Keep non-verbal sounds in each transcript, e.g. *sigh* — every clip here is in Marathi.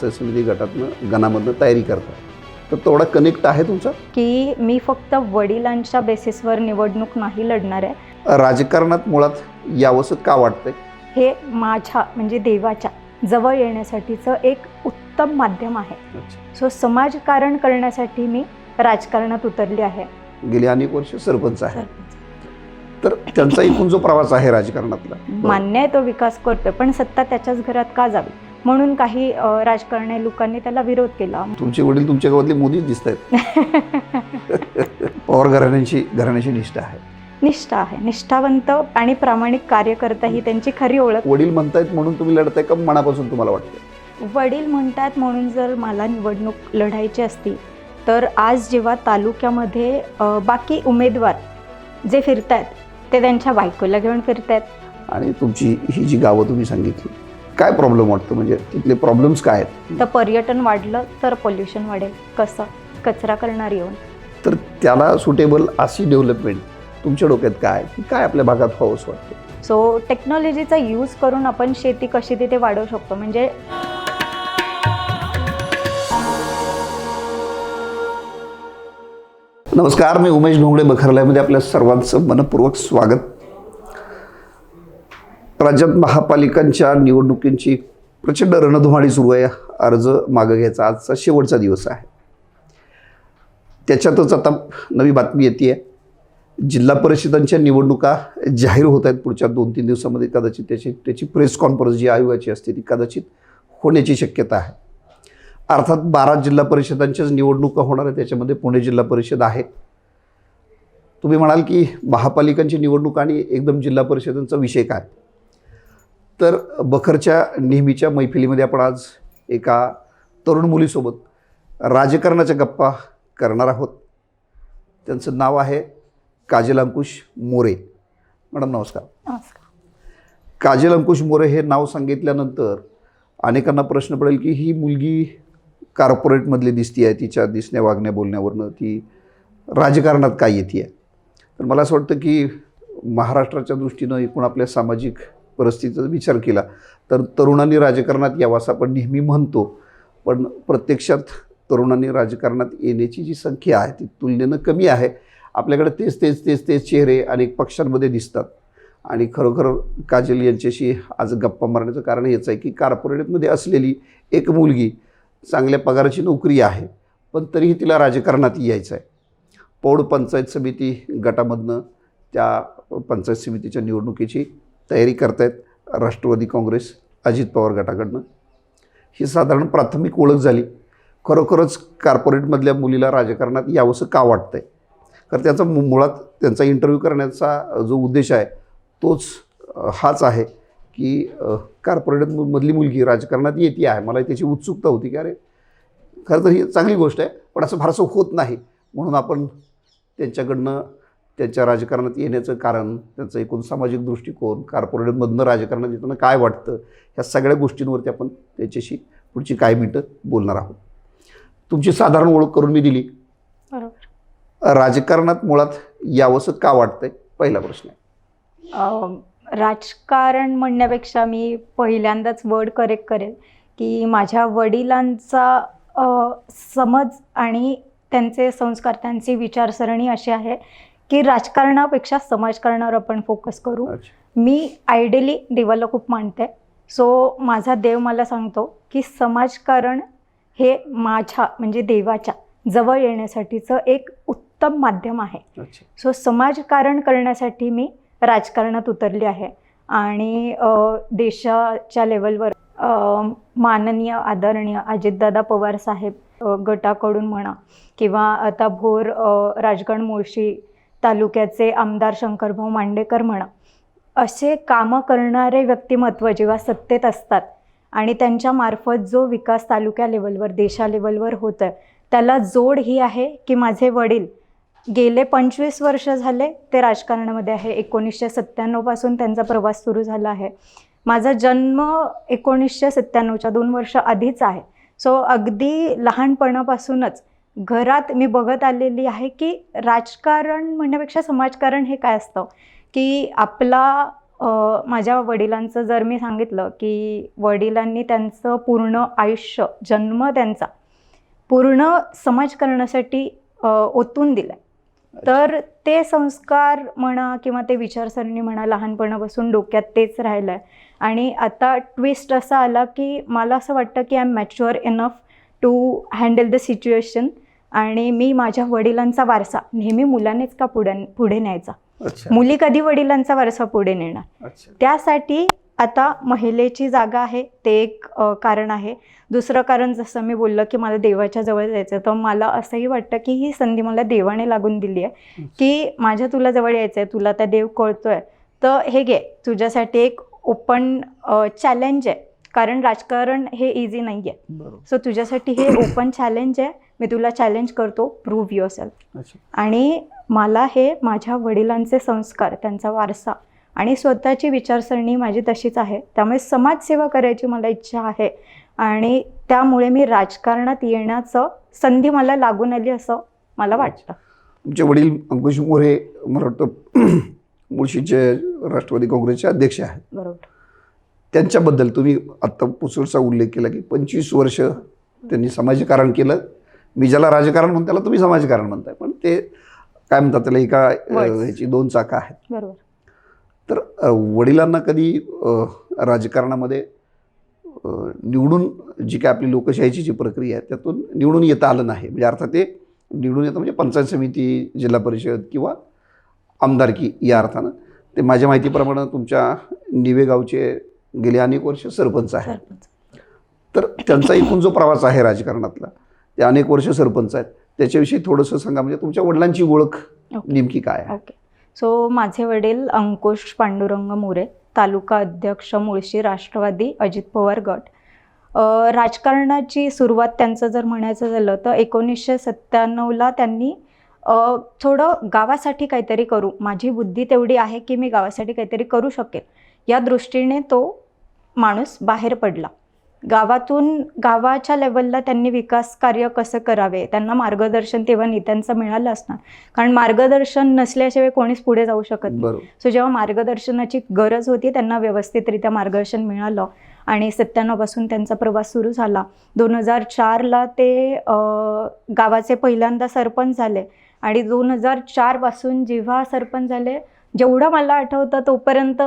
समिती गटातनं गणामधनं तयारी करता तर तेवढा कनेक्ट आहे तुमचा? की मी फक्त वडिलांच्या बेसिसवर निवडणूक नाही लढणार आहे. राजकारणात मुळात यावंसं का वाटतंय? हे माझ्या म्हणजे देवाच्या जवळ येण्यासाठीचं एक उत्तम माध्यम आहे. सो समाजकारण करण्यासाठी मी राजकारणात उतरली आहे. गेली अनेक वर्ष सरपंच आहे. तर त्यांचा एकूण जो प्रवास आहे राजकारणातला? मान्य आहे तो विकास करतोय पण सत्ता त्याच्याच घरात का जावी? म्हणून काही राजकारणी लोकांनी त्याला विरोध केला. तुमचे वडील तुमच्या गावातले मोदीच दिसत आहेत. *laughs* पवार घराण्यांची घराण्याची निष्ठा आहे. निष्ठा आहे. निष्ठावंत आणि प्रामाणिक कार्यकर्ता ही त्यांची खरी ओळख. वडील म्हणतायत म्हणून तुम्ही लढताय का मनापासून तुम्हाला वाटतं वडील म्हणतात म्हणून जर मला निवडणूक लढायची असती तर आज जेव्हा तालुक्यामध्ये बाकी उमेदवार जे फिरतायत ते त्यांच्या बायकोला घेऊन फिरतायत. आणि तुमची ही जी गावं तुम्ही सांगितली काय प्रॉब्लेम वाटतं? म्हणजे तिथले प्रॉब्लेम्स काय आहेत? तर पर्यटन वाढलं तर पोल्युशन वाढेल. कसं? कचरा करणार येऊन. तर त्याला सुटेबल अशी डेव्हलपमेंट तुमच्या डोक्यात काय की काय आपल्या भागात व्हावंच वाटतं? सो टेक्नॉलॉजीचा यूज करून आपण शेती कशी तिथे वाढवू शकतो? म्हणजे नमस्कार मी उमेश ढोंगडे बखरल्यामध्ये आपल्या सर्वांचं मनपूर्वक स्वागत. राज्यात महापालिकांच्या निवडणुकींची प्रचंड रणधुमाळी सुरू आहे. अर्ज मागं घ्यायचा आजचा शेवटचा दिवस आहे. त्याच्यातच आता नवी बातमी येते. आहे जिल्हा परिषदांच्या निवडणुका जाहीर होत आहेत. पुढच्या दोन तीन दिवसामध्ये कदाचित त्याची त्याची प्रेस कॉन्फरन्स जी आयोगाची असते ती कदाचित होण्याची शक्यता आहे. अर्थात बारा जिल्हा परिषदांच्याच निवडणुका होणार आहे त्याच्यामध्ये पुणे जिल्हा परिषद आहे. तुम्ही म्हणाल की महापालिकांची निवडणूक आणि एकदम जिल्हा परिषदांचा विषय काय? तर बखरच्या नेहमीच्या मैफिलीमध्ये आपण आज एका तरुण मुलीसोबत राजकारणाच्या गप्पा करणार आहोत. त्यांचं नाव आहे काजल अंकुश मोरे. मॅडम नमस्कार. नमस्कार. काजल अंकुश मोरे हे नाव सांगितल्यानंतर अनेकांना प्रश्न पडेल की ही मुलगी कॉर्पोरेटमधली दिसती आहे तिच्या दिसण्या वागण्या बोलण्यावरनं ती राजकारणात काय येते आहे तर मला असं वाटतं की महाराष्ट्राच्या दृष्टीनं एकूण आपल्या सामाजिक परिस्थितीचा विचार केला तर तरुणांनी राजकारणात यावं असं आपण नेहमी म्हणतो पण प्रत्यक्षात तरुणांनी राजकारणात येण्याची जी संख्या आहे ती तुलनेनं कमी आहे. आपल्याकडे तेच तेच तेच तेच चेहरे अनेक पक्षांमध्ये दिसतात. आणि खरोखर काजल यांच्याशी आज गप्पा मारण्याचं कारण हेच आहे की कार्पोरेटमध्ये असलेली एक मुलगी चांगल्या पगाराची नोकरी आहे पण तरीही तिला राजकारणात यायचं आहे पौड पंचायत समिती गटामधनं त्या पंचायत समितीच्या निवडणुकीची तयारी करतायत राष्ट्रवादी काँग्रेस अजित पवार गटाकडनं. ही साधारण प्राथमिक ओळख झाली. खरोखरच कॉर्पोरेटमधल्या मुलीला राजकारणात यावंसं का वाटतं आहे कारण त्याचा मु- मुळात त्यांचा इंटरव्ह्यू करण्याचा जो उद्देश आहे तोच हाच आहे की अ, कॉर्पोरेटमधली मुलगी राजकारणात येते आहे. मला त्याची उत्सुकता होती की अरे खरं तर ही चांगली गोष्ट आहे पण असं फारसं होत नाही. म्हणून आपण त्यांच्याकडनं त्यांच्या राजकारणात येण्याचं कारण त्यांचं एकूण सामाजिक दृष्टिकोन कॉर्पोरेटमधनं राजकारणात येताना काय वाटतं ह्या सगळ्या गोष्टींवरती आपण त्याच्याशी पुढची काही मिनटं बोलणार आहोत. तुमची साधारण ओळख करून मी दिली. बरोबर. राजकारणात मुळात यावंसं का वाटतंय? पहिला प्रश्न आहे. राजकारण म्हणण्यापेक्षा मी पहिल्यांदाच वर्ड करेक्ट करेल की माझ्या वडिलांचा समज आणि त्यांचे संस्कार त्यांची विचारसरणी अशी आहे की राजकारणापेक्षा समाजकारणावर आपण फोकस करू. मी आयडियली देवाला खूप मानते. सो माझा देव मला सांगतो की समाजकारण हे माझ्या म्हणजे देवाच्या जवळ येण्यासाठीचं एक उत्तम माध्यम आहे. सो समाजकारण करण्यासाठी मी राजकारणात उतरली आहे. आणि देशाच्या लेवलवर माननीय आदरणीय अजितदादा पवार साहेब गटाकडून म्हणा किंवा आता भोर अ, राजगड मुळशी तालुक्याचे आमदार शंकरभाऊ मांडेकर म्हणा असे कामं करणारे व्यक्तिमत्व जेव्हा सत्तेत असतात आणि त्यांच्यामार्फत जो विकास तालुक्या लेवलवर देशा लेवलवर होतं त्याला जोड ही आहे की माझे वडील गेले पंचवीस वर्ष झाले ते राजकारणामध्ये आहे. एकोणीसशे सत्त्याण्णवपासून त्यांचा प्रवास सुरू झाला आहे. माझा जन्म एकोणीसशे सत्त्याण्णवच्या दोन वर्ष आधीच आहे. सो अगदी लहानपणापासूनच घरात मी बघत आलेली आहे की राजकारण म्हणण्यापेक्षा समाजकारण हे काय असतं? की आपला माझ्या वडिलांचं जर मी सांगितलं की वडिलांनी त्यांचं पूर्ण आयुष्य जन्म त्यांचा पूर्ण समाजकारणासाठी ओतून दिलं तर ते संस्कार म्हणा किंवा ते विचारसरणी म्हणा लहानपणापासून डोक्यात तेच राहिलं आहे आणि आता ट्विस्ट असा आला की मला असं वाटतं की I am mature enough to handle the situation आणि मी माझ्या वडिलांचा वारसा नेहमी मुलानेच का पुढे पुढे न्यायचा? मुली कधी वडिलांचा वारसा पुढे नेणार? त्यासाठी आता महिलेची जागा आहे ते एक कारण आहे. दुसरं कारण जसं मी बोललं की मला देवाच्या जवळ जायचं तर मला असंही वाटतं की ही संधी मला देवाने लागून दिली आहे की माझ्या तुला जवळ यायचं आहे तुला त्या देव कळतोय तर हे घे. तुझ्यासाठी एक ओपन चॅलेंज आहे. कारण राजकारण हे इझी नाही आहे सो तुझ्यासाठी हे ओपन चॅलेंज आहे. मी तुला चॅलेंज करतो. प्रूव्ह युअर सेल्फ आणि मला हे माझ्या वडिलांचे संस्कार त्यांचा वारसा आणि स्वतःची विचारसरणी माझी तशीच आहे. त्यामुळे समाजसेवा करायची मला इच्छा आहे. आणि त्यामुळे मी राजकारणात येण्याचं संधी मला लागून आली असं मला वाटतं. तुमचे वडील अंकुश मोरे मला वाटतं *clears throat* मुळशीचे राष्ट्रवादी काँग्रेसचे अध्यक्ष आहेत. बरोबर. त्यांच्याबद्दल तुम्ही आत्ता पुसरचा उल्लेख केला की पंचवीस वर्ष त्यांनी समाजकारण केलं. मी ज्याला राजकारण म्हणतो त्याला तुम्ही समाजकारण म्हणताय. पण ते काय म्हणतात त्याला एका. ह्याची दोन चाकं आहेत. बरोबर. तर वडिलांना कधी राजकारणामध्ये निवडून जी काय आपली लोकशाहीची जी प्रक्रिया आहे त्यातून निवडून येता आलं नाही. म्हणजे अर्थात ते निवडून येतं म्हणजे पंचायत समिती जिल्हा परिषद किंवा आमदारकी या अर्थानं. ते माझ्या माहितीप्रमाणे तुमच्या निवे गावचे गेले अनेक वर्ष सरपंच आहेत. सरपंच. तर त्यांचा एकूण जो प्रवास आहे राजकारणातला ते अनेक वर्ष सरपंच आहेत. त्याच्याविषयी थोडंसं सांगा म्हणजे तुमच्या वडिलांची ओळख. नेमकी काय आहे? ओके. सो माझे वडील अंकुश पांडुरंग मोरे तालुका अध्यक्ष मुळशी राष्ट्रवादी अजित पवार गट. राजकारणाची सुरुवात त्यांचं जर म्हणायचं झालं तर एकोणीसशे सत्त्याण्णवला त्यांनी थोडं गावासाठी काहीतरी करू. माझी बुद्धी तेवढी आहे की मी गावासाठी काहीतरी करू शकेल. या दृष्टीने तो माणूस बाहेर पडला. गावातून गावाच्या लेवलला त्यांनी विकास कार्य कसं करावे त्यांना मार्गदर्शन तेव्हा नेत्यांचं मिळालं असणार. कारण मार्गदर्शन नसल्याशिवाय कोणीच पुढे जाऊ शकत नाही. सो जेव्हा मार्गदर्शनाची गरज होती त्यांना व्यवस्थितरित्या मार्गदर्शन मिळालं आणि सत्त्याण्णवपासून त्यांचा प्रवास सुरू झाला. दोन हजार चारला ते गावाचे पहिल्यांदा सरपंच झाले आणि दोन हजार चारपासून जेव्हा सरपंच झाले जेवढं मला आठवतं तोपर्यंत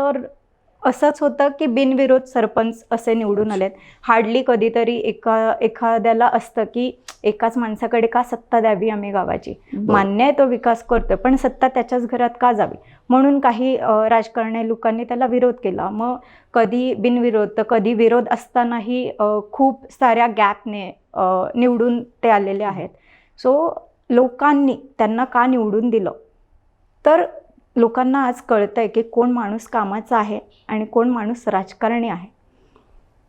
असंच होतं की बिनविरोध सरपंच असे निवडून आलेत. हार्डली कधीतरी एका एखाद्याला असतं की एकाच माणसाकडे का सत्ता द्यावी आम्ही गावाची? मान्य आहे तो विकास करतोय पण सत्ता त्याच्याच घरात का जावी? म्हणून काही राजकारणी लोकांनी त्याला विरोध केला. मग कधी बिनविरोध तर कधी विरोध असतानाही खूप साऱ्या गॅपने निवडून ते आलेले आहेत. सो लोकांनी त्यांना का निवडून दिलं? तर लोकांना आज कळतंय की कोण माणूस कामाचा आहे आणि कोण माणूस राजकारणी आहे.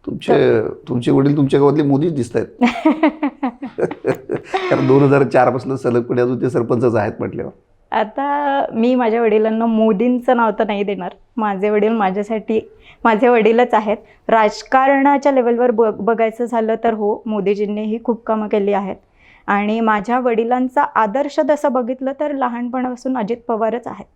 तुमचे तुमचे वडील तुमच्या गावातले मोदीच दिसत आहेत *laughs* कारण दोन हजार चारपासून सलगपणे अजून ते सरपंचच आहेत म्हटल्यावर. आता मी माझ्या वडिलांना मोदींचं नाव तर नाही देणार. माझे वडील माझ्यासाठी माझे वडीलच आहेत. राजकारणाच्या लेवलवर बघ बघायचं झालं तर हो मोदीजींनीही खूप कामं केली आहेत. आणि माझ्या वडिलांचा आदर्श तसं बघितलं तर लहानपणापासून अजित पवारच आहेत.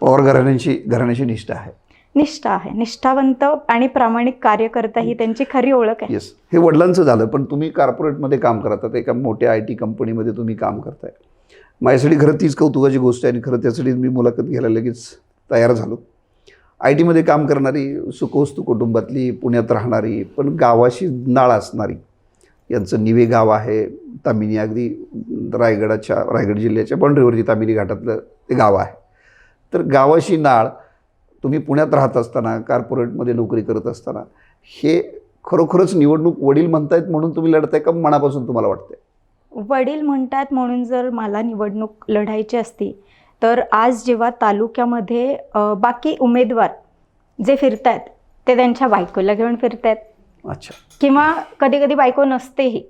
पवार घराण्याची घराण्याची निष्ठा आहे. निष्ठा आहे. निष्ठावंत आणि प्रामाणिक कार्यकर्ता ही त्यांची खरी ओळख आहे. येस हे वडिलांचं झालं पण तुम्ही कॉर्पोरेटमध्ये काम करतात एका मोठ्या आय टी कंपनीमध्ये तुम्ही काम करताय. माझ्यासाठी खरं तीच कौतुकाची गोष्ट आहे आणि खरं त्यासाठी मी मुलाखत घ्यायला लगेच तयार झालो. आय टीमध्ये काम करणारी सुखवस्तू कुटुंबातली पुण्यात राहणारी पण गावाशी नाळ असणारी यांचं निवे गाव आहे. तामिनी अगदी रायगडाच्या रायगड जिल्ह्याच्या बाउंड्रीवरती तामिनी घाटातलं ते गाव आहे. तर गावाशी नाळ तुम्ही पुण्यात राहत असताना कॉर्पोरेटमध्ये नोकरी करत असताना हे खरोखरच निवडणूक वडील म्हणतायत म्हणून तुम्ही लढताय का मनापासून तुम्हाला वाटतंय? वडील म्हणतात म्हणून जर मला निवडणूक लढायची असती तर आज जेव्हा तालुक्यामध्ये बाकी उमेदवार जे फिरतायत ते त्यांच्या बायकोला घेऊन फिरतायत. अच्छा. किंवा कधी कधी बायको नसतेही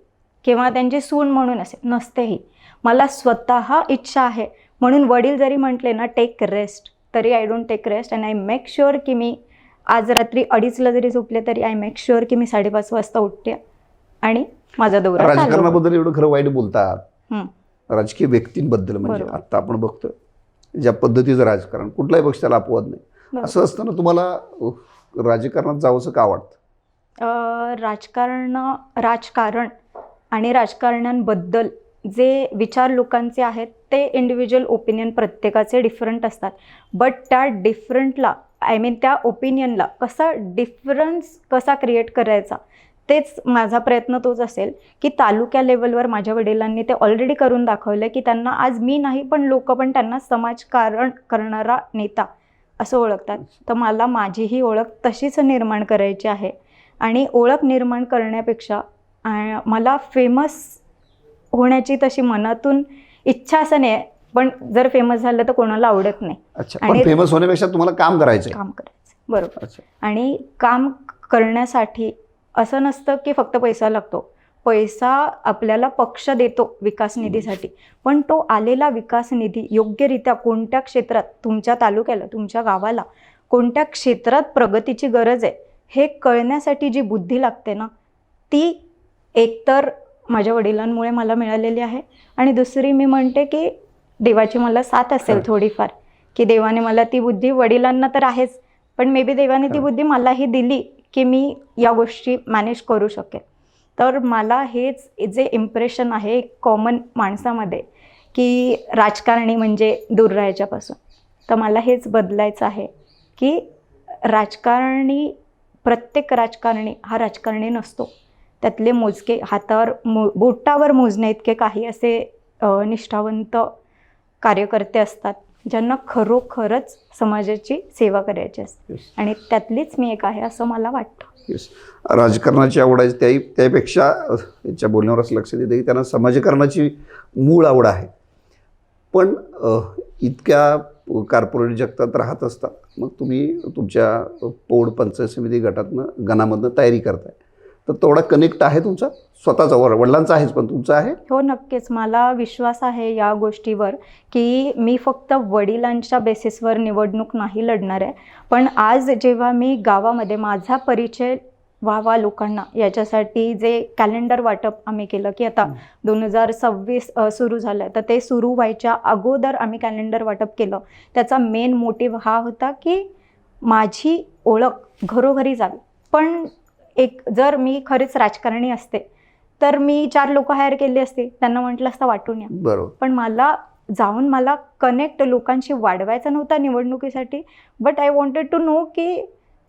किंवा त्यांची सून म्हणून असे नसतेही मला स्वतः इच्छा आहे म्हणून वडील जरी म्हटले ना टेक रेस्ट तरी I don't take rest and I make sure की मी आज रात्री अडीचला जरी झोपले तरी आय मेक शुअर की मी साडेपाच वाजता उठते आणि माझा दौरा. राजकारणाबद्दल एवढं खरं वाईट बोलतात. राजकीय व्यक्तींबद्दल म्हणजे. आता आपण बघतोय ज्या पद्धतीचं राजकारण कुठलाही पक्ष त्याला अपवाद नाही. असं असताना तुम्हाला राजकारणात जावंसं का वाटतं राजकारण राजकारण आणि राजकारण्यांबद्दल जे विचार लोकांचे आहेत ते इंडिव्हिज्युअल ओपिनियन प्रत्येकाचे डिफरंट असतात. बट त्या डिफरंटला आय मीन त्या ओपिनियनला कसा डिफरन्स कसा क्रिएट करायचा तेच माझा प्रयत्न तोच असेल की तालुक्या लेवलवर माझ्या वडिलांनी ते ऑलरेडी करून दाखवलं की त्यांना आज मी नाही पण लोक पण त्यांना समाजकारण करणारा नेता असं ओळखतात. तर मला माझी ही ओळख तशीच निर्माण करायची आहे. आणि ओळख निर्माण करण्यापेक्षा मला फेमस होण्याची तशी मनातून इच्छा असं नाही आहे पण जर फेमस झालं तर कोणाला आवडत नाही. आणि- फेमस होण्यापेक्षा तुम्हाला काम करायचं काम करायचं बरोबर. अच्छा. आणि काम करण्यासाठी असं नसतं की फक्त पैसा लागतो. पैसा आपल्याला पक्ष देतो विकास निधीसाठी. पण तो आलेला विकास निधी योग्यरित्या कोणत्या क्षेत्रात तुमच्या तालुक्याला तुमच्या गावाला कोणत्या क्षेत्रात प्रगतीची गरज आहे हे कळण्यासाठी जी बुद्धी लागते ना ती एकतर माझ्या वडिलांमुळे मला मिळालेली आहे. आणि दुसरी मी म्हणते की देवाची मला साथ असेल. थोडीफार. की देवाने मला ती बुद्धी वडिलांना तर आहेच पण मे बी देवाने ती. बुद्धी मलाही दिली की मी या गोष्टी मॅनेज करू शकेन. तर मला हेच जे इम्प्रेशन आहे कॉमन माणसामध्ये की राजकारणी म्हणजे दूर राहायच्यापासून. तर मला हेच बदलायचं आहे की राजकारणी प्रत्येक राजकारणी हा राजकारणी नसतो. त्यातले मोजके हातावर मो बोटावर मोजणे इतके काही असे निष्ठावंत कार्यकर्ते असतात ज्यांना खरोखरच समाजाची सेवा करायची असते. Yes. आणि त्यातलीच मी एक आहे असं मला वाटतं. येस राजकारणाची आवड आहे त्याही त्यापेक्षा यांच्या बोलण्यावर असं लक्षात येतं की त्यांना समाजकारणाची मूळ आवड आहे. पण इतक्या कार्पोरेट जगतात राहत असता मग तुम्ही तुमच्या पौड पंचायत समिती गटातनं गणामधनं तयारी करताय. तर तेवढा कनेक्ट आहे तुमचा? स्वतःचा वर वडिलांचा आहेच पण तुमचा आहे? हो नक्कीच. मला विश्वास आहे या गोष्टीवर की मी फक्त वडिलांच्या बेसिसवर निवडणूक नाही लढणार आहे. पण आज जेव्हा मी गावामध्ये माझा परिचय व्हावा लोकांना याच्यासाठी जे कॅलेंडर वाटप आम्ही केलं की आता. दोन हजार सव्वीस सुरू झालं तर ते सुरू व्हायच्या अगोदर आम्ही कॅलेंडर वाटप केलं. त्याचा मेन मोटिव्ह हा होता की माझी ओळख घरोघरी जावी. पण एक जर मी खरीच राजकारणी असते तर मी चार लोक हायर केली असते त्यांना म्हटलं असतं वाटून या. बरोबर. पण मला जाऊन मला कनेक्ट लोकांशी वाढवायचा नव्हता निवडणुकीसाठी but I wanted to know की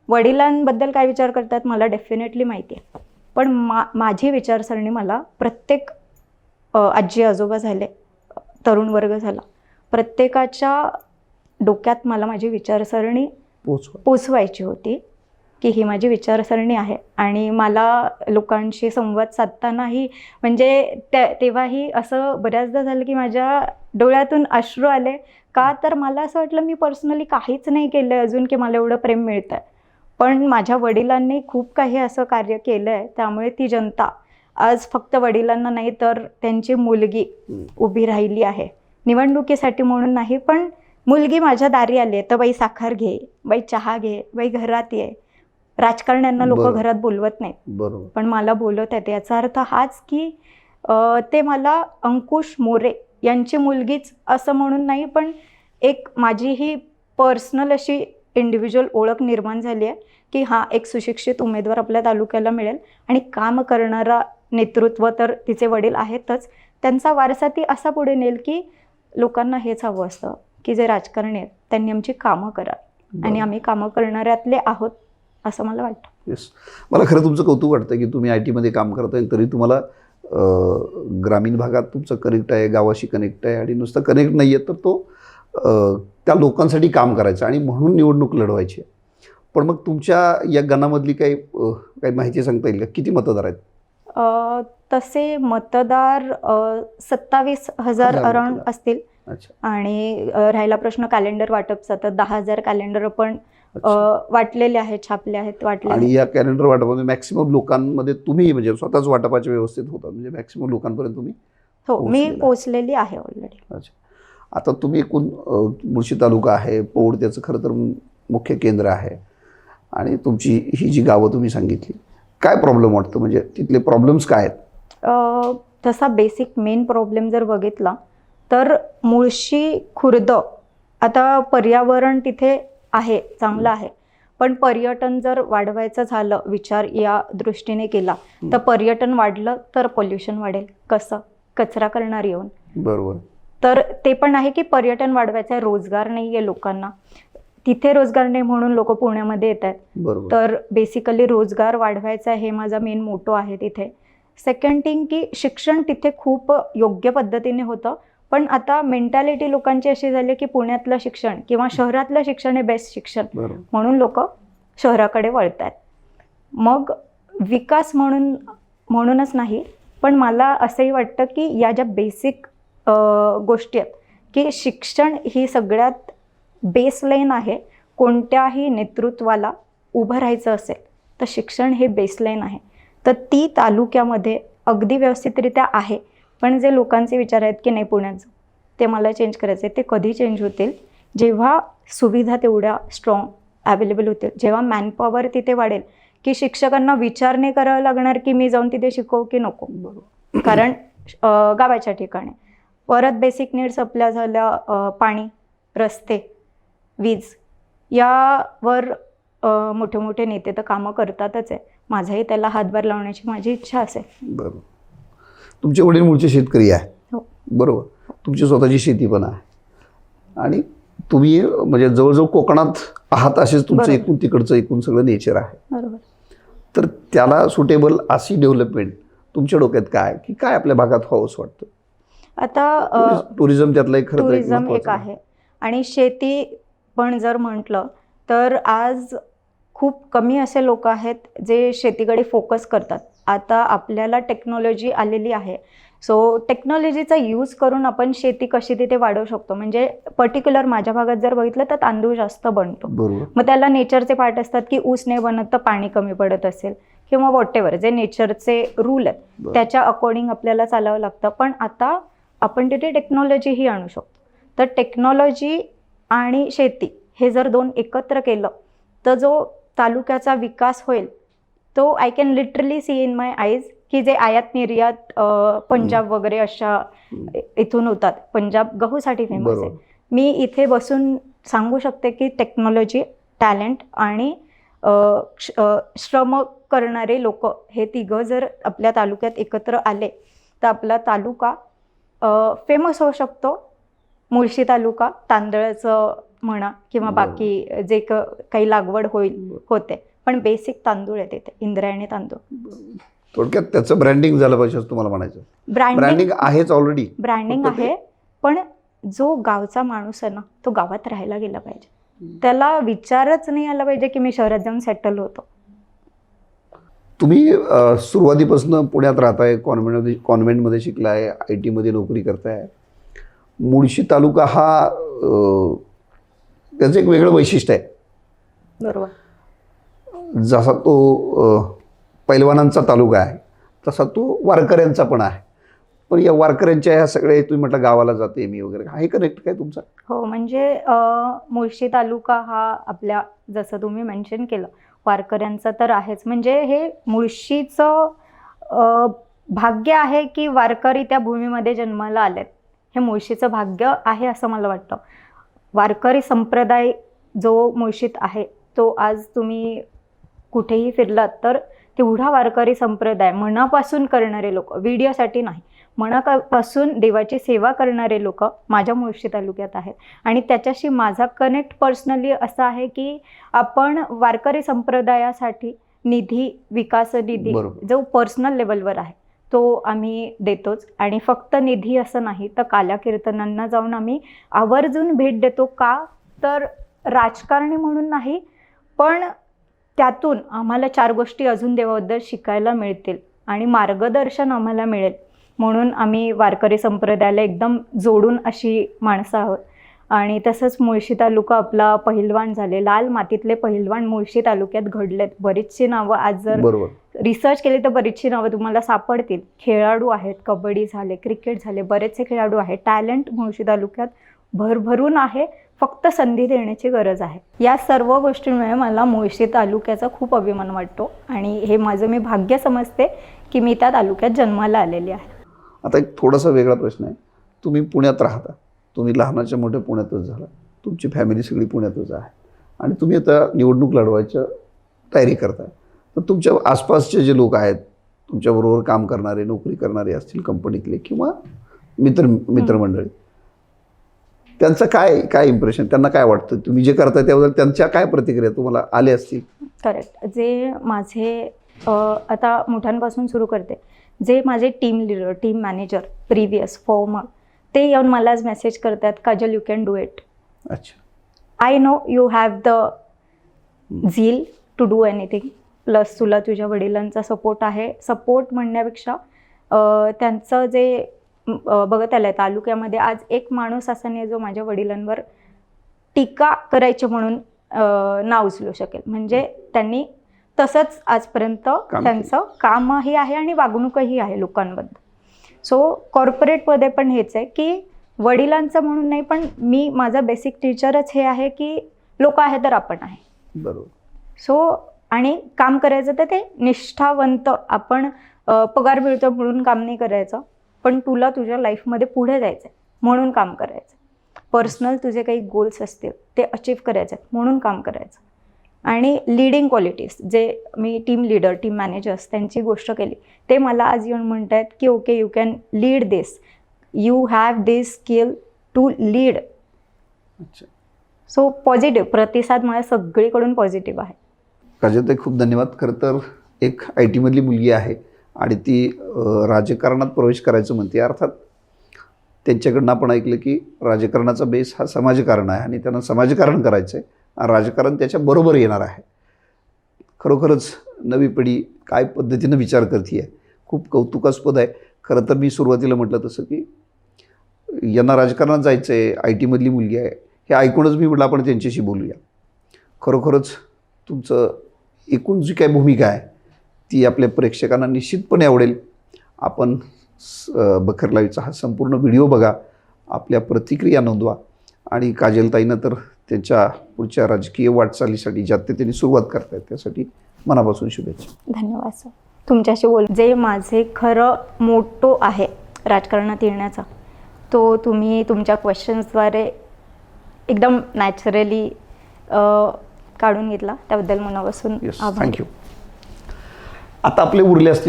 वडिलांबद्दल काय विचार करतात मला डेफिनेटली माहिती आहे. पण मा माझी विचारसरणी मला प्रत्येक आजी आजोबा झाले तरुण वर्ग झाला प्रत्येकाच्या डोक्यात मला माझी विचारसरणी पोचवा. पोचवायची होती. की ही माझी विचारसरणी आहे. आणि मला लोकांशी संवाद साधतानाही म्हणजे त्या तेव्हाही असं बऱ्याचदा झालं की माझ्या डोळ्यातून अश्रू आले. का तर मला असं वाटलं मी पर्सनली काहीच नाही केलं अजून की मला एवढं प्रेम मिळतं आहे पण माझ्या वडिलांनी खूप काही असं कार्य केलं आहे त्यामुळे ती जनता आज फक्त वडिलांना नाही तर त्यांची मुलगी उभी राहिली आहे. निवडणुकीसाठी म्हणून नाही पण मुलगी माझ्या दारी आली आहे. तर बाई साखर घे बाई चहा घे बाई घरात ये. राजकारण्यांना लोक. घरात बोलवत नाहीत. बरोबर. पण मला बोलवत आहेत. याचा अर्थ हाच की ते मला अंकुश मोरे यांची मुलगीच असं म्हणून नाही पण एक माझी ही पर्सनल अशी इंडिव्हिज्युअल ओळख निर्माण झाली आहे की हां एक सुशिक्षित उमेदवार आपल्या तालुक्याला मिळेल आणि काम करणारा नेतृत्व तर तिचे वडील आहेतच. त्यांचा वारसा ती असा पुढे नेल की लोकांना हेच हवं असतं की जे राजकारणी आहेत त्यांनी आमची कामं करा आणि आम्ही कामं करणाऱ्यातले आहोत. असं मला वाटतं. येस मला खरं तुमचं कौतुक वाटतं की तुम्ही आय टीमध्ये काम करताय तरी तुम्हाला ग्रामीण भागात तुमचं कनेक्ट आहे गावाशी कनेक्ट आहे आणि नुसतं कनेक्ट नाही आहे तर तो त्या लोकांसाठी काम करायचं आणि म्हणून निवडणूक लढवायची पण मग तुमच्या या गणामधली काही काही माहिती सांगता येईल का? किती मतदार आहेत? तसे मतदार सत्तावीस हजार अराउंड. असतील. आणि राहिला प्रश्न कॅलेंडर वाटपचा तर दहा हजार कॅलेंडर पण. वाटलेले आहेत छापले आहेत वाटले आणि या कॅलेंडर वाटपामध्ये मॅक्सिमम लोकांमध्ये तुम्ही म्हणजे स्वतःच वाटपाच्या व्यवस्थित होता म्हणजे मॅक्सिमम लोकांपर्यंत तुम्ही हो मी पोहोचलेला. आहे. ऑलरेडी अच्छा. आता तुम्ही एकूण मुळशी तालुका आहे पौड त्याचं खरं तर मुख्य केंद्र आहे. आणि तुमची ही जी गावं तुम्ही सांगितली काय प्रॉब्लेम वाटतं? म्हणजे तिथले प्रॉब्लेम्स काय आहेत? तसा बेसिक मेन प्रॉब्लेम जर बघितला तर मुळशी खुर्द आता पर्यावरण तिथे आहे चांगलं आहे. पण पर्यटन जर वाढवायचं झालं विचार या दृष्टीने केला तर पर्यटन वाढलं तर पोल्युशन वाढेल. कसं? कचरा करणार येऊन. बरोबर. तर ते पण आहे की पर्यटन वाढवायचं आहे रोजगार नाही आहे लोकांना. तिथे रोजगार नाही म्हणून लोक पुण्यामध्ये येत आहेत. तर बेसिकली रोजगार वाढवायचा हे माझा मेन मोटो आहे तिथे. सेकंड थिंग की शिक्षण तिथे खूप योग्य पद्धतीने होतं. पण आता मेंटॅलिटी लोकांची अशी झाली की पुण्यातलं शिक्षण किंवा शहरातलं शिक्षण हे बेस्ट शिक्षण. म्हणून लोक शहराकडे वळत आहेत मग विकास म्हणून म्हणूनच नाही पण मला असंही वाटतं की या ज्या बेसिक गोष्टी आहेत की शिक्षण ही सगळ्यात बेसलाईन आहे. कोणत्याही नेतृत्वाला उभं राहायचं असेल तर शिक्षण हे बेसलाईन आहे. तर ती तालुक्यामध्ये अगदी व्यवस्थितरित्या आहे. पण जे लोकांचे विचार आहेत की नाही पुण्याचं ते मला चेंज करायचे ते कधी चेंज होतील? जेव्हा सुविधा तेवढ्या स्ट्रॉंग अवेलेबल होतील जेव्हा मॅनपॉवर तिथे वाढेल की शिक्षकांना विचार नाही करावा लागणार की मी जाऊन तिथे शिकवू की नको? कारण गावाच्या ठिकाणी. परत बेसिक नीड्स आपल्या झाल्या पाणी रस्ते वीज यावर मोठे मोठे नेते तर कामं करतातच आहे. माझाही त्याला हातभार लावण्याची माझी इच्छा असेल. बरोबर. तुमचे वडील मूळचे शेतकरी आहे. हो. बरोबर. तुमची स्वतःची शेती पण आहे. आणि तुम्ही म्हणजे जवळजवळ कोकणात आहात असेच तुमचं. एकूण तिकडचं एकूण सगळं नेचर आहे. बरोबर. तर त्याला सुटेबल अशी डेव्हलपमेंट तुमच्या डोक्यात काय की काय आपल्या भागात व्हावं असं वाटतं? आता टुरिझम त्यातलं एक खरं टुरिझम एक आहे. आणि शेती पण जर म्हटलं तर आज खूप कमी असे लोक आहेत जे शेतीकडे फोकस करतात. आता आपल्याला टेक्नॉलॉजी आलेली आहे. सो टेक्नॉलॉजीचा यूज करून आपण शेती कशी तिथे वाढवू शकतो? म्हणजे पर्टिक्युलर माझ्या भागात जर बघितलं तर तांदूळ जास्त बनतो. मग त्याला नेचरचे पार्ट असतात की ऊस नाही बनत तर पाणी कमी पडत असेल किंवा वॉटेवर जे नेचरचे रूल आहेत. त्याच्या अकॉर्डिंग आपल्याला चालावं लागतं. पण आता आपण तिथे टेक्नॉलॉजीही आणू शकतो. तर टेक्नॉलॉजी आणि शेती हे जर दोन एकत्र केलं तर जो तालुक्याचा विकास होईल तो I can literally see in my eyes की जे आयात निर्यात पंजाब वगैरे अशा. इथून होतात. पंजाब गहूसाठी फेमस आहे. मी इथे बसून सांगू शकते की टेक्नॉलॉजी टॅलेंट आणि श्रम करणारे लोक हे तिघं जर आपल्या तालुक्यात एकत्र आले तर आपला तालुका फेमस होऊ शकतो. मुळशी तालुका तांदळाचं म्हणा किंवा. बाकी जे काही लागवड होईल होते. पण बेसिक तांदूळ आहे तिथे इंद्रायणी तांदूळ. थोडक्यात त्याचं ब्रँडिंग झालं पाहिजे असं तुम्हाला म्हणायचं ब्रँडिंग ब्रँडिंग आहेच ऑलरेडी ब्रँडिंग आहे पण जो गावचा माणूस आहे ना तो गावात राहायला गेला पाहिजे. त्याला विचारच नाही आला पाहिजे की मी शहरात जाऊन सेटल होतो. तुम्ही सुरुवातीपासून पुण्यात राहताय कॉन्व्हेंटमध्ये कॉन्व्हेंटमध्ये शिकलाय आय टीमध्ये नोकरी करताय. मुळशी तालुका हा त्याचं एक वेगळं वैशिष्ट्य आहे. बरोबर. जसा तो पैलवानांचा तालुका आहे तसा तो वारकऱ्यांचा पण आहे. पण या वारकऱ्यांच्या ह्या सगळे तुम्ही म्हटलं गावाला जाते मी वगैरे. आहे कनेक्ट काय तुमचा? हो म्हणजे मुळशी तालुका हा आपल्या जसं तुम्ही मेन्शन केलं वारकऱ्यांचा तर आहेच. म्हणजे हे मुळशीचं भाग्य आहे की वारकरी त्या भूमीमध्ये जन्माला आलेत. हे मुळशीचं भाग्य आहे असं मला वाटतं. वारकरी संप्रदाय जो मुळशीत आहे तो आज तुम्ही कुठेही फिरलात तर तेवढा वारकरी संप्रदाय मनापासून करणारे लोक व्हिडिओसाठी नाही मनापासून देवाची सेवा करणारे लोक माझ्या मुळशी तालुक्यात आहेत. आणि त्याच्याशी माझा कनेक्ट पर्सनली असा आहे की आपण वारकरी संप्रदायासाठी निधी विकास निधी. जो पर्सनल लेवलवर आहे तो आम्ही देतोच. आणि फक्त निधी असं नाही तर काल्या कीर्तनांना जाऊन आम्ही आवर्जून भेट देतो का? तर राजकारणी म्हणून नाही पण त्यातून आम्हाला चार गोष्टी अजून देवाबद्दल शिकायला मिळतील आणि मार्गदर्शन आम्हाला मिळेल. म्हणून आम्ही वारकरी संप्रदायाला एकदम जोडून अशी माणसं आहोत. आणि तसंच मुळशी तालुका आपला पहिलवान झाले. लाल मातीतले पहिलवान मुळशी तालुक्यात घडलेत. बरीचशी नावं आज जर रिसर्च केली तर बरीचशी नावं तुम्हाला सापडतील. खेळाडू आहेत कबड्डी झाले क्रिकेट झाले बरेचसे खेळाडू आहेत. टॅलेंट मुळशी तालुक्यात भरभरून आहे. फक्त संधी देण्याची गरज आहे. या सर्व गोष्टींमुळे मला मुळशी तालुक्याचा खूप अभिमान वाटतो आणि हे माझं मी भाग्य समजते की मी त्या तालुक्यात जन्माला आलेली आहे. आता एक थोडासा वेगळा प्रश्न आहे. तुम्ही पुण्यात राहता. तुम्ही लहानाच्या मोठ्या पुण्यातच झाला. तुमची फॅमिली सगळी पुण्यातच आहे. आणि तुम्ही आता निवडणूक लढवायच्या तयारी करताय. तर तुमच्या आसपासचे जे लोक आहेत तुमच्याबरोबर काम करणारे नोकरी करणारे असतील कंपनीतले किंवा मित्र मित्रमंडळी त्यांचं काय काय इम्प्रेशन त्यांना काय वाटतं? तुम्ही जे करताय त्याबद्दल त्यांच्या काय प्रतिक्रिया तुम्हाला आले असतील? करेक्ट जे माझे आता मोठ्यांपासून सुरू करते. जे माझे team leader team manager previous former ते येऊन मलाच मेसेज करतात Kajal you can do it अच्छा. I know you have the zeal to do anything plus तुला तुझ्या वडिलांचा सपोर्ट आहे. सपोर्ट म्हणण्यापेक्षा त्यांचं जे बघत आलं आहे तालुक्यामध्ये आज एक माणूस असा नाही जो माझ्या वडिलांवर टीका करायची म्हणून नाव उचलू शकेल. म्हणजे त्यांनी तसंच आजपर्यंत. त्यांचं कामही आहे आणि वागणूकही आहे लोकांबद्दल. सो कॉर्पोरेटमध्ये पण हेच आहे की वडिलांचं म्हणून नाही पण मी माझा बेसिक टीचरच हे आहे की लोक आहे तर आपण आहे. बरोबर. सो आणि काम करायचं तर ते निष्ठावंत आपण पगार मिळतो म्हणून काम नाही करायचं. पण तुला तुझ्या लाईफमध्ये पुढे जायचं आहे म्हणून काम करायचं. पर्सनल तुझे काही गोल्स असतील ते अचीव करायचे आहेत म्हणून काम करायचं. आणि लिडिंग क्वालिटीज जे मी टीम लीडर टीम मॅनेजर्स त्यांची गोष्ट केली ते मला आज येऊन म्हणत आहेत की okay you can lead this you have this skill to lead अच्छा. सो पॉझिटिव्ह प्रतिसाद मला सगळीकडून पॉझिटिव्ह आहे. खूप धन्यवाद. खरं तर एक आय टीमधली मुलगी आहे. आणि ती राजकारणात प्रवेश करायचं म्हणते. अर्थात त्यांच्याकडनं आपण ऐकलं की राजकारणाचा बेस हा समाजकारण आहे आणि त्यांना समाजकारण करायचं आहे आणि राजकारण त्याच्याबरोबर येणार आहे. खरोखरच नवी पिढी काय पद्धतीनं विचार करते आहे खूप कौतुकास्पद आहे. खरं तर मी सुरुवातीला म्हटलं तसं की यांना राजकारणात जायचं आहे आय टीमधली मुलगी आहे हे ऐकूनच मी म्हटलं आपण त्यांच्याशी बोलूया. खरोखरच तुमचं एकूण जी काय भूमिका आहे ती आपल्या प्रेक्षकांना निश्चितपणे आवडेल. आपण स- अ, बखर लाईव्हचा हा संपूर्ण व्हिडिओ बघा. आपल्या प्रतिक्रिया नोंदवा. आणि काजलताईनं तर त्यांच्या पुढच्या राजकीय वाटचालीसाठी ज्यात ते त्यांनी सुरुवात करतायत त्यासाठी मनापासून शुभेच्छा. धन्यवाद सर. तुमच्याशी बोल जे माझे खरं मोटो आहे राजकारणात येण्याचा तो तुम्ही तुमच्या क्वेश्चन्सद्वारे एकदम नॅचरली काढून घेतला. त्याबद्दल मनापासून थँक्यू आता आपले उरले असतील